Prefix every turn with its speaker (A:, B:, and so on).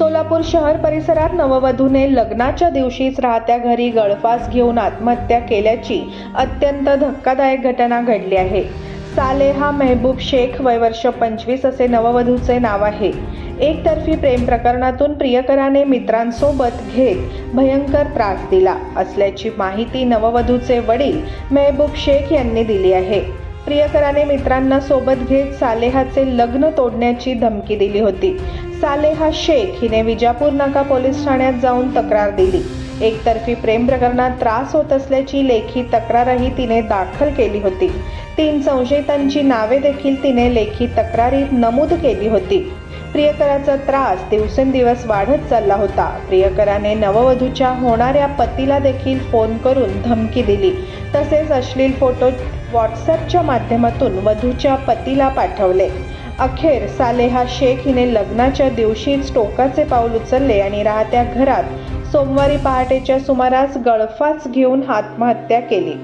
A: सोलापूर शहर परिसरात नववधूने लग्नाच्या दिवशीच राहत्या घरी गळफास घेऊन आत्महत्या केल्याची अत्यंत धक्कादायक घटना घडली आहे. सालेहा मेहबूब शेख वय वर्ष पंचवीस असे नववधूचे नाव आहे. एकतर्फी प्रेम प्रकरणातून प्रियकराने मित्रांसोबत घेत भयंकर त्रास दिला असल्याची माहिती नववधूचे वडील मेहबूब शेख यांनी दिली आहे. प्रियकराने मित्रांना सोबत घेत सालेहाचे लग्न तोडण्याची धमकी दिली होती. सालेहा शेख हिने विजापूर नाका पोलीस ठाण्यात जाऊन तक्रार दिली. एकतर्फी प्रेम प्रकरणात त्रास होत असल्याची लेखी तक्रारही तिने दाखल केली होती. तीन संशयितांची नावे देखील तिने लेखी तक्रारीत नमूद केली होती. प्रियकराचा त्रास दिवसेंदिवस वाढत चालला होता. प्रियकराने नववधूच्या होणाऱ्या पतीला देखील फोन करून धमकी दिली. तसेच अश्लील फोटो व्हॉट्सअपच्या माध्यमातून वधूच्या पतीला पाठवले. अखेर सालेहा शेख हिने लग्नाच्या दिवशीच टोकाचे पाऊल उचलले आणि राहत्या घरात सोमवारी पहाटेच्या सुमारास गळफास घेऊन आत्महत्या केली.